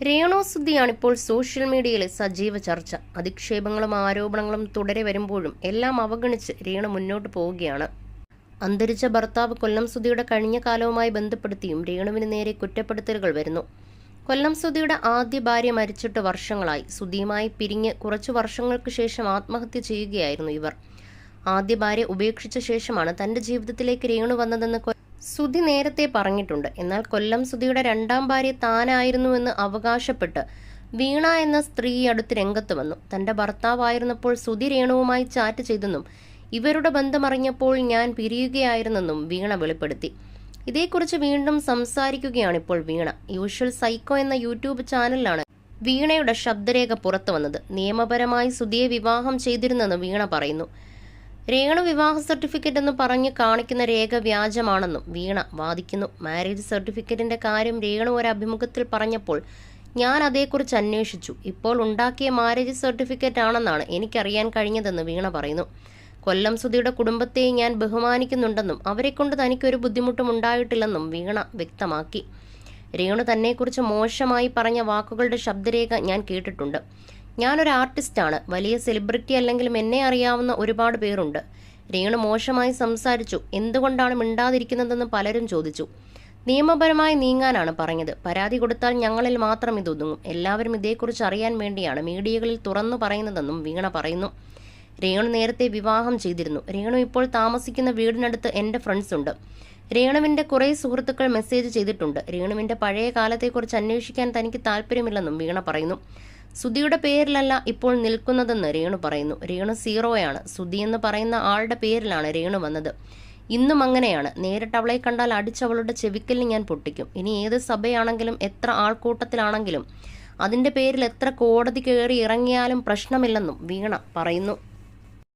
രേണുസുദ്ധിയാണ് ഇപ്പോൾ സോഷ്യൽ മീഡിയയിലെ സജീവ ചർച്ച. അധിക്ഷേപങ്ങളും ആരോപണങ്ങളും തുടരെ വരുമ്പോഴും എല്ലാം അവഗണിച്ച് രേണു മുന്നോട്ട് പോവുകയാണ്. അന്തരിച്ച ഭർത്താവ് കൊല്ലം സുധിയുടെ കഴിഞ്ഞ കാലവുമായി ബന്ധപ്പെടുത്തിയും രേണുവിന് നേരെ കുറ്റപ്പെടുത്തലുകൾ വരുന്നു. കൊല്ലം സുധിയുടെ ആദ്യ ഭാര്യ മരിച്ചിട്ട് വർഷങ്ങളായി. സുധിയുമായി പിരിഞ്ഞ് കുറച്ചു വർഷങ്ങൾക്ക് ശേഷം ആത്മഹത്യ ചെയ്യുകയായിരുന്നു ഇവർ. ആദ്യ ഭാര്യ ഉപേക്ഷിച്ച ശേഷമാണ് തന്റെ ജീവിതത്തിലേക്ക് രേണു വന്നതെന്ന് സുധി നേരത്തെ പറഞ്ഞിട്ടുണ്ട്. എന്നാൽ കൊല്ലം സുധിയുടെ രണ്ടാം ഭാര്യ താനായിരുന്നുവെന്ന് അവകാശപ്പെട്ട് വീണ എന്ന സ്ത്രീ അടുത്ത് രംഗത്ത് വന്നു. തന്റെ ഭർത്താവായിരുന്നപ്പോൾ സുധി രേണുവുമായി ചാറ്റ് ചെയ്തെന്നും ഇവരുടെ ബന്ധമറിഞ്ഞപ്പോൾ ഞാൻ പിരിയുകയായിരുന്നെന്നും വീണ വെളിപ്പെടുത്തി. ഇതേക്കുറിച്ച് വീണ്ടും സംസാരിക്കുകയാണിപ്പോൾ വീണ. യൂഷ്വൽ സൈക്കോ എന്ന യൂട്യൂബ് ചാനലിലാണ് വീണയുടെ ശബ്ദരേഖ പുറത്തു വന്നത് നിയമപരമായി സുധിയെ വിവാഹം ചെയ്തിരുന്നെന്ന് വീണ പറയുന്നു. രേണു വിവാഹ സർട്ടിഫിക്കറ്റ് എന്ന് പറഞ്ഞ് കാണിക്കുന്ന രേഖ വ്യാജമാണെന്നും വീണ വാദിക്കുന്നു. മാരേജ് സർട്ടിഫിക്കറ്റിന്റെ കാര്യം രേണു ഒരു അഭിമുഖത്തിൽ പറഞ്ഞപ്പോൾ ഞാൻ അതേക്കുറിച്ച് അന്വേഷിച്ചു. ഇപ്പോൾ ഉണ്ടാക്കിയ മാരേജ് സർട്ടിഫിക്കറ്റ് ആണെന്നാണ് എനിക്കറിയാൻ കഴിഞ്ഞതെന്ന് വീണ പറയുന്നു. കൊല്ലം സുധിയുടെ കുടുംബത്തെ ഞാൻ ബഹുമാനിക്കുന്നുണ്ടെന്നും അവരെക്കൊണ്ട് തനിക്കൊരു ബുദ്ധിമുട്ടും ഉണ്ടായിട്ടില്ലെന്നും വീണ വ്യക്തമാക്കി. രേണു തന്നെക്കുറിച്ച് മോശമായി പറഞ്ഞ വാക്കുകളുടെ ശബ്ദരേഖ ഞാൻ കേട്ടിട്ടുണ്ട്. ഞാനൊരു ആർട്ടിസ്റ്റാണ്. വലിയ സെലിബ്രിറ്റി അല്ലെങ്കിലും എന്നെ അറിയാവുന്ന ഒരുപാട് പേരുണ്ട്. രേണു മോശമായി സംസാരിച്ചു. എന്തുകൊണ്ടാണ് മിണ്ടാതിരിക്കുന്നതെന്ന് പലരും ചോദിച്ചു. നിയമപരമായി നീങ്ങാനാണ് പറഞ്ഞത്. പരാതി കൊടുത്താൽ ഞങ്ങളിൽ മാത്രം ഇതൊതുങ്ങും എല്ലാവരും ഇതേക്കുറിച്ച് അറിയാൻ വേണ്ടിയാണ് മീഡിയകളിൽ തുറന്നു പറയുന്നതെന്നും വീണ പറയുന്നു. രേണു നേരത്തെ വിവാഹം ചെയ്തിരുന്നു. രേണു ഇപ്പോൾ താമസിക്കുന്ന വീടിനടുത്ത് എന്റെ ഫ്രണ്ട്സ് ഉണ്ട്. രേണുവിന്റെ കുറേ സുഹൃത്തുക്കൾ മെസ്സേജ് ചെയ്തിട്ടുണ്ട്. രേണുവിന്റെ പഴയ കാലത്തെക്കുറിച്ച് അന്വേഷിക്കാൻ തനിക്ക് താല്പര്യമില്ലെന്നും വീണ പറയുന്നു. സുധിയുടെ പേരിലല്ല ഇപ്പോൾ നിൽക്കുന്നതെന്ന് രേണു പറയുന്നു. രേണു സീറോയാണ്. സുധി എന്ന് പറയുന്ന ആളുടെ പേരിലാണ് രേണു വന്നത്. ഇന്നും അങ്ങനെയാണ്. നേരിട്ട് അവളെ കണ്ടാൽ അടിച്ചവളുടെ ചെവിക്കലിന് ഞാൻ പൊട്ടിക്കും. ഇനി ഏത് സഭയാണെങ്കിലും എത്ര ആൾക്കൂട്ടത്തിലാണെങ്കിലും അതിന്റെ പേരിൽ എത്ര കോടതി കയറി ഇറങ്ങിയാലും പ്രശ്നമില്ലെന്നും വീണ പറയുന്നു.